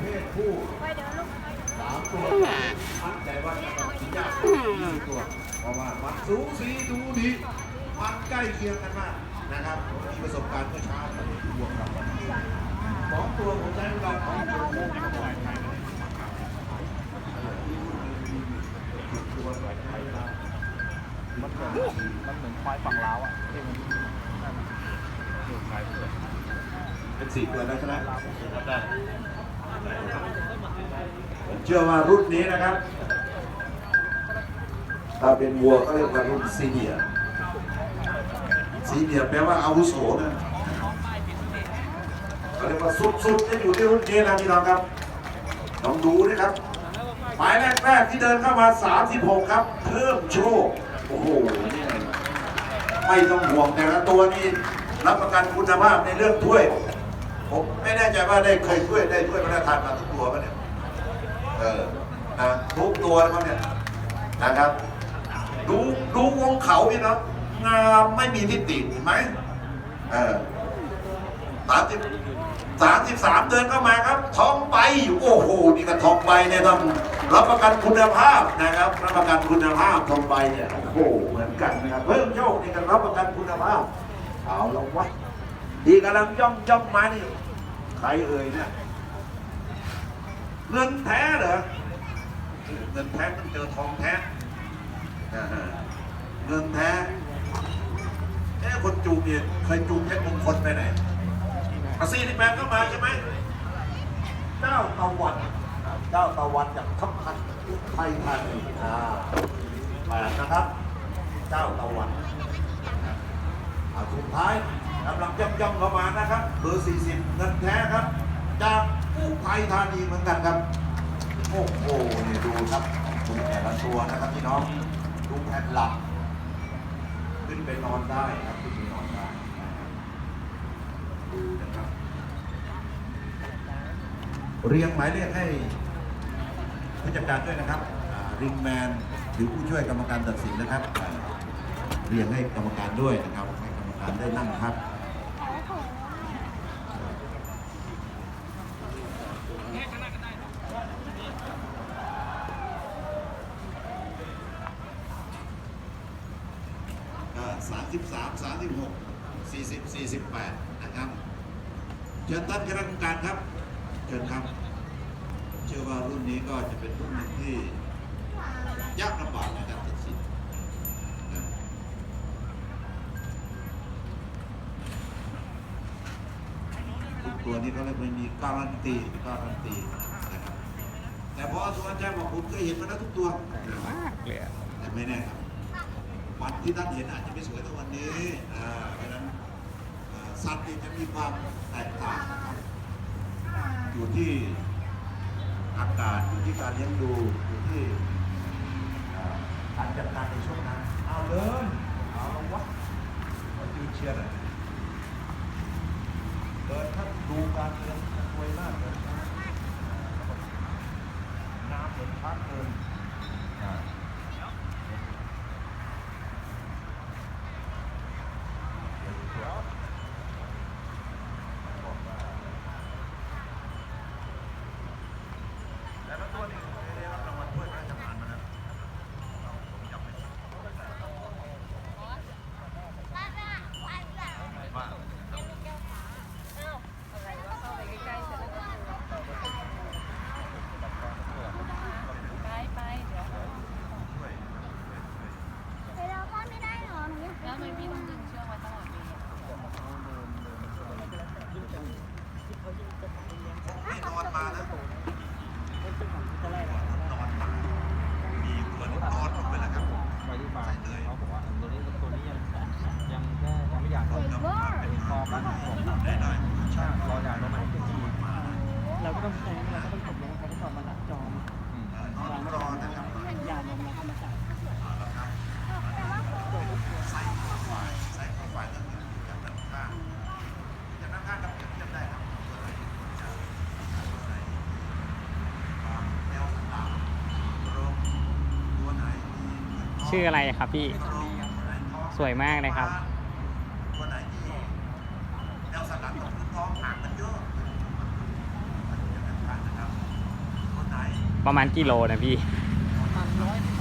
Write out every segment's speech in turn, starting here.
เพศผู้สามตัวมั่นใจว่าจะต้องกินยากสี่ตัว เพราะว่ามันสูสีดูดีมันใกล้เคียงกันมากนะครับ มีประสบการณ์เมื่อเช้าตอนนี้บวกกับสองตัวผมใช้เวลาของตัวโค้งตัวไหวไทยตัวไทยเรามันเหมือนมันเหมือนควายฝั่งลาวอะที่มันเผือกเป็นสี่ตัวได้ใช่ไหมได้ ผมเชื่อว่ารุ่นนี้นะครับ ถ้าเป็นวัวก็เรียกว่ารุ่นซีเนียซีเนียแปลว่าอาวุโสนะเขาเรียกว่าสุดๆจะอยู่ที่รุ่นนี้นะพี่น้องครับลองดูนะครับหมายแรกๆที่เดินเข้ามา 36 ครับ เพิ่มโชค โอ้โหนี่ไม่ต้องห่วงแต่ละตัวนี้ รับประกันคุณภาพในเรื่องถ้วย ผมไม่แน่ใจว่าได้เคยถ้วยได้ถ้วยพระราชทานมาทุกตัวปะเนี่ยเออนะทุกตัวนะครับเนี่ยนะครับ ดูดูวงเขาพี่นะงามไม่มีที่ติเห็นไหมเออสามสิบสามสิบสามเดินเข้ามาครับทองใบโอ้โหนี่ก็ทองใบเนี่ยต้องรับประกันคุณภาพนะครับ รับประกันคุณภาพทองใบเนี่ยโอ้โหเหมือนกันนะครับเพิ่มโชคนี่ก็รับประกันคุณภาพเอาลงวะดีกำลังย่องย่องมานี่ใครเอ่ยเนี่ยเงินแท้เหรอเงินแท้ต้องเจอทองแท้เงินแท้เอ๊ะคนจูงเนี่ยเคยจูงเพชรมงคลไปไหนอาซีที่แปลงเข้ามาใช่ไหมเจ้าตะวันเจ้าตะวันจากทัพพันไทยพันอ่าแปดนะครับ เจ้าตะวันอาสุดท้าย กำลังย่ำย่ำเข้ามานะครับเบอร์ 40เงินแท้ครับ จากกู้ภัยธานีเหมือนกันครับ โอ้โหเนี่ยดูครับดูแต่ละตัวนะครับพี่น้องดูแผ่นหลัก ขึ้นไปนอนได้ครับขึ้นไปนอนได้ดูนะครับ เรียงหมายเลขให้ผู้จัดการด้วยนะครับริงแมนหรือผู้ช่วยกรรมการตัดสินนะครับ เรียงให้กรรมการด้วยนะครับ ให้กรรมการได้นั่งพักสามสิบสามสามสิบหกสี่สิบสี่สิบแปดนะครับ เชิญท่านคณะกรรมการครับ เชิญครับ เชื่อว่ารุ่นนี้ก็จะเป็นรุ่นหนึ่งที่ยากลำบากนการตั ตัวนี้เขาเรียกว่ามีการันตีการันตีนะครับแต่พอสุวรรณชัยบอกผมเคยเห็นมาแล้วทุกตัวมากเลยอะแต่ไม่แน่ครับวันที่ท่านเห็นอาจจะไม่สวยเท่าวันนี้อ่าเพราะฉะนั้นอ่าสัตว์นี่จะมีความแตกต่างนะครับอยู่ที่อากาศอยู่ที่การเลี้ยงดูอยู่ที่อ่าการจัดการในช่วงนั้นเอาเดินเอาลงวะมายืนเชียร์หน่อยเดินถ้าดูการเดินท่านรวยมากเลยน้ำเหมือนพักเดิน ชื่ออะไรครับพี่ สวยมากเลยครับประมาณกี่โลนะพี่ประมาณร้อย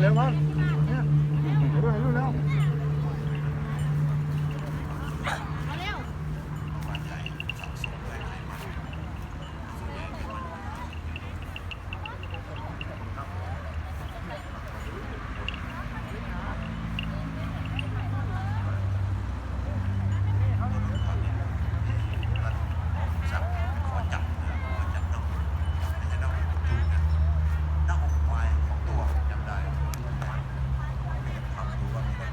เร็ววันเนี่ยเดี๋ยวดูให้รู้แล้ว มาเร็ว สักขอจับเนื้อขอจับน่องไม่ใช่น่องจุกนะน่องควายของตัวจำได้ฟังดูว่ามีคน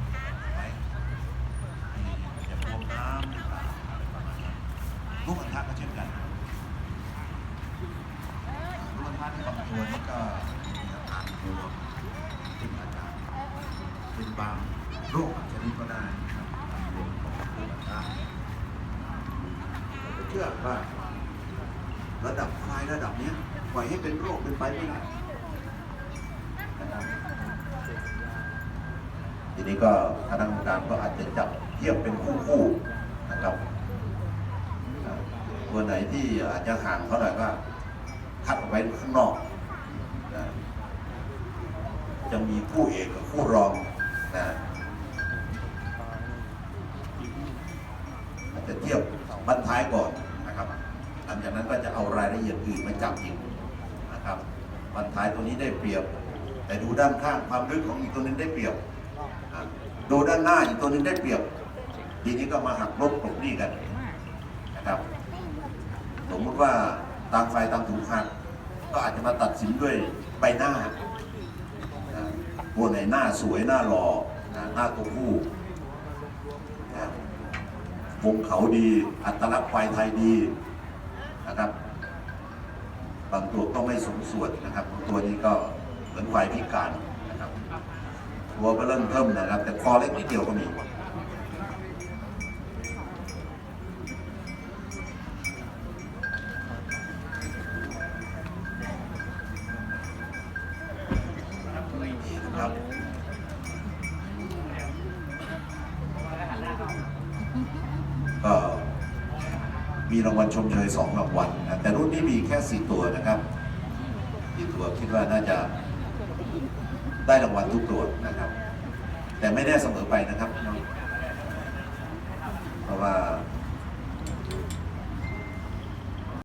ไหมที่จะบวมน้ำหรือเปล่าอะไรประมาณนั้นลูกอันทะก็เช่นกันลูกอันทะที่บางตัวนี่ก็มีอาการบวมเป็นอาการ เป็นบางโรคชนิดก็ได้นะครับบวมของลูกอันทะเชื่อว่าระดับควายระดับเนี้ยปล่อยให้เป็นโรคเป็นไปไม่ได้นะครับทีนี้ก็คณะกรรมการก็อาจจะจับเทียบเป็นคู่คู่นะครับตัวไหนที่อาจจะห่างเขาหน่อยก็คัดออกไปข้างนอก จะมีคู่เอกกับคู่รอง นะจจะเทียบบรรท้ายก่อนนะครับ หลังจากนั้นก็จะเอารายละเอียดอื่นมาจับอีกนะครับบรรท้ายตัวนี้ได้เปรียบ แต่ดูด้านข้างความลึกของอีกตัวนึงได้เปรียบ ดูด้านหน้าอีกตัวนึงได้เปรียบ ทีนี้ก็มาหักลบกลบนี้กันนะครับ สมมติว่าต่างฝ่ายต่างถูกหักก็อาจจะมาตัดสินด้วยใบหน้า ตัวไหนหน้าสวยหน้าหล่อนะหน้าตัวผู้นะวงเขาดี อัตลักษณ์ควายไทยดีนะครับ บางตัวก็ไม่สมส่วนนะครับตัวนี้ก็เหมือนควายพิการนะครับตัวก็เริ่มเพิ่มนะครับ แต่คอเล็กนิดเดียวก็มี รางวัลชมเชยสองรางวัลนะแต่รุ่นนี้มีแค่สี่ตัวนะครับสี่ตัวคิดว่าน่าจะได้รางวัลทุกตัวนะครับ แต่ไม่แน่เสมอไปนะครับ เพราะว่า